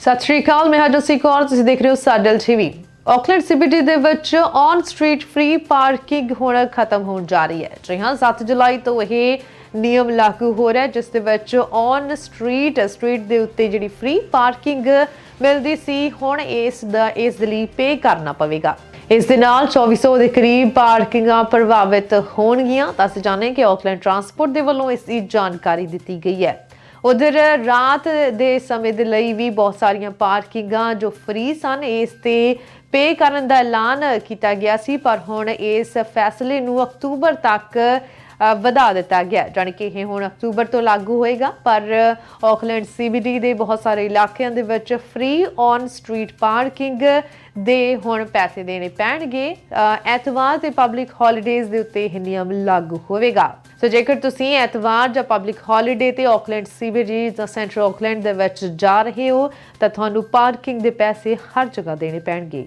ਸਤਿ ਸ਼੍ਰੀ ਅਕਾਲ, ਮੈਂ ਹਾਂ ਜਸੀ ਕੌਰ, ਤੁਸੀਂ ਦੇਖ ਰਹੇ ਹੋ ਸਾਡਲ ਟੀਵੀ ਆਕਲੈਂਡ ਸੀਬੀਡੀ ਦੇ ਵਿੱਚ ਔਨ ਸਟਰੀਟ ਫ੍ਰੀ ਪਾਰਕਿੰਗ ਹੁਣ ਖਤਮ ਹੋਣ ਜਾ ਰਹੀ ਹੈ। ਜੀ ਹਾਂ 7 ਜੁਲਾਈ ਤੋਂ ਇਹ ਨਿਯਮ ਲਾਗੂ ਹੋ ਰਿਹਾ ਜਿਸ ਦੇ ਵਿੱਚ ਔਨ ਸਟਰੀਟ ਸਟਰੀਟ ਦੇ ਉੱਤੇ ਜਿਹੜੀ ਫ੍ਰੀ ਪਾਰਕਿੰਗ ਮਿਲਦੀ ਸੀ, ਹੁਣ ਇਸ ਦਾ, ਇਸ ਦੇ ਲਈ ਪੇ ਕਰਨਾ ਪਵੇਗਾ। ਇਸ ਦੇ ਨਾਲ 2400 ਦੇ ਕਰੀਬ ਪਾਰਕਿੰਗਾਂ ਪ੍ਰਭਾਵਿਤ ਹੋਣਗੀਆਂ। ਤਾਂ ਅਸੀਂ ਜਾਣਦੇ ਹਾਂ ਕਿ ਆਕਲੈਂਡ ਟਰਾਂਸਪੋਰਟ ਦੇ ਵੱਲੋਂ ਇਸ ਦੀ ਜਾਣਕਾਰੀ ਦਿੱਤੀ ਗਈ ਹੈ। ਉਧਰ ਰਾਤ ਦੇ ਸਮੇਂ ਦੇ ਲਈ ਵੀ ਬਹੁਤ ਸਾਰੀਆਂ ਪਾਰਕਿੰਗਾਂ ਜੋ ਫ੍ਰੀ ਸਨ, ਇਸ ਤੇ ਪੇ ਕਰਨ ਦਾ ਐਲਾਨ ਕੀਤਾ ਗਿਆ ਸੀ, ਪਰ ਹੁਣ ਇਸ ਫੈਸਲੇ ਨੂੰ ਅਕਤੂਬਰ ਤੱਕ ਵਧਾ ਦਿੱਤਾ ਗਿਆ ਹੈ। ਜਾਣੀ ਕਿ ਇਹ ਹੁਣ ਅਕਤੂਬਰ ਤੋਂ ਲਾਗੂ ਹੋਏਗਾ, ਪਰ ਆਕਲੈਂਡ ਸੀਬੀਡੀ ਦੇ ਬਹੁਤ ਸਾਰੇ ਇਲਾਕਿਆਂ ਦੇ ਵਿੱਚ ਫ੍ਰੀ ਔਨ ਸਟਰੀਟ ਪਾਰਕਿੰਗ ਦੇ ਹੁਣ ਪੈਸੇ ਦੇਣੇ ਪੈਣਗੇ। ਐਤਵਾਰ ਤੇ ਪਬਲਿਕ ਹੌਲੀਡੇਜ਼ ਦੇ ਉੱਤੇ ਇਹ ਨਿਯਮ ਲਾਗੂ ਹੋਵੇਗਾ। ਸੋ ਜੇਕਰ ਤੁਸੀਂ ਐਤਵਾਰ ਜਾਂ ਪਬਲਿਕ ਹੌਲੀਡੇ ਤੇ ਆਕਲੈਂਡ ਸੀਬੀਡੀ ਜਾਂ ਸੈਂਟਰਲ ਆਕਲੈਂਡ ਦੇ ਵਿੱਚ ਜਾ ਰਹੇ ਹੋ, ਤਾਂ ਤੁਹਾਨੂੰ ਪਾਰਕਿੰਗ ਦੇ ਪੈਸੇ ਹਰ ਜਗ੍ਹਾ ਦੇਣੇ ਪੈਣਗੇ।